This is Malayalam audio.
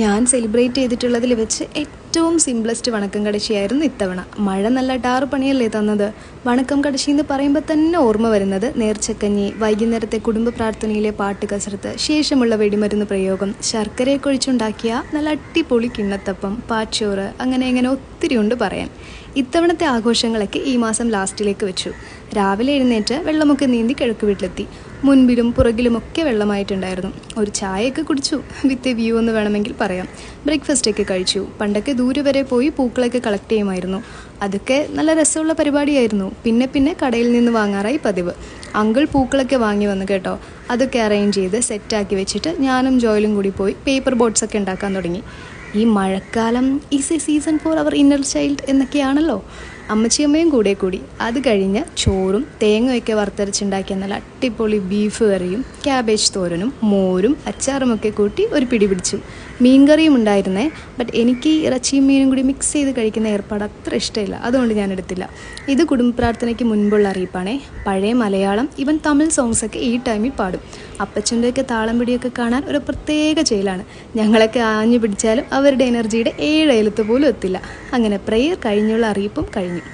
ഞാൻ സെലിബ്രേറ്റ് ചെയ്തിട്ടുള്ളതിൽ വെച്ച് ഏറ്റവും സിംപ്ലസ്റ്റ് വണക്കം കടശിയായിരുന്നു ഇത്തവണ. മഴ നല്ല ടാറ് പണിയല്ലേ തന്നത്? വണക്കം കടശി എന്ന് പറയുമ്പോൾ തന്നെ ഓർമ്മ വരുന്നത് നേർച്ചക്കഞ്ഞി വൈകുന്നേരത്തെ കുടുംബ പ്രാർത്ഥനയിലെ പാട്ട് കസരത്ത് ശേഷമുള്ള വെടിമരുന്ന് പ്രയോഗം ശർക്കരയൊക്കെ ഒഴിച്ചുണ്ടാക്കിയ നല്ല അടിപൊളി കിണ്ണത്തപ്പം പാച്ചോറ് അങ്ങനെ ഇങ്ങനെ ഒത്തിരി ഉണ്ട് പറയാൻ. ഇത്തവണത്തെ ആഘോഷങ്ങളൊക്കെ ഈ മാസം ലാസ്റ്റിലേക്ക് വെച്ചു. രാവിലെ എഴുന്നേറ്റ് വെള്ളമൊക്കെ നീന്തി കിഴക്ക് വീട്ടിലെത്തി. മുൻപിലും പുറകിലുമൊക്കെ വെള്ളമായിട്ടുണ്ടായിരുന്നു. ഒരു ചായയൊക്കെ കുടിച്ചു. വിത്ത് വ്യൂ എന്ന് വേണമെങ്കിൽ പറയാം. ബ്രേക്ക്ഫാസ്റ്റൊക്കെ കഴിച്ചു. പണ്ടൊക്കെ ദൂരെ വരെ പോയി പൂക്കളൊക്കെ കളക്ട് ചെയ്യുമായിരുന്നു. അതൊക്കെ നല്ല രസമുള്ള പരിപാടിയായിരുന്നു. പിന്നെ പിന്നെ കടയിൽ നിന്ന് വാങ്ങാറായി പതിവ്. അങ്കിൾ പൂക്കളൊക്കെ വാങ്ങി വന്നു കേട്ടോ. അതൊക്കെ അറേഞ്ച് ചെയ്ത് സെറ്റാക്കി വെച്ചിട്ട് ഞാനും ജോയിലും കൂടി പോയി പേപ്പർ ബോട്ട്സൊക്കെ ഉണ്ടാക്കാൻ തുടങ്ങി. ഈ മഴക്കാലം is a season for our inner child എന്നൊക്കെയാണല്ലോ. അമ്മച്ചിയമ്മയും കൂടെ കൂടി. അത് കഴിഞ്ഞ് ചോറും തേങ്ങയൊക്കെ വറുത്തരച്ചുണ്ടാക്കിയ നല്ല അട്ടിപ്പൊളി ബീഫ് കറിയും ക്യാബേജ് തോരനും മോരും അച്ചാറുമൊക്കെ കൂട്ടി ഒരു പിടി പിടിച്ചു. മീൻകറിയും ഉണ്ടായിരുന്നേ ബട്ട് എനിക്ക് ഇറച്ചിയും മീനും കൂടി മിക്സ് ചെയ്ത് കഴിക്കുന്ന ഏർപ്പാട് അത്ര ഇഷ്ടമില്ല. അതുകൊണ്ട് ഞാൻ എടുത്തില്ല. ഇത് കുടുംബ പ്രാർത്ഥനയ്ക്ക് മുൻപുള്ള അറിയിപ്പാണേ. പഴയ മലയാളം ഇവൻ തമിഴ് സോങ്സൊക്കെ ഈ ടൈമിൽ പാടും. അപ്പച്ചന്റെയൊക്കെ താളം പിടിയൊക്കെ കാണാൻ ഒരു പ്രത്യേക ചെയ്യലാണ് ഞങ്ങളൊക്കെ ആഞ്ഞു പിടിച്ചാലും അവരുടെ എനർജിയുടെ ഏഴ് പോലും എത്തില്ല. അങ്ങനെ പ്രെയർ കഴിഞ്ഞുള്ള അറിയിപ്പും കഴിഞ്ഞു.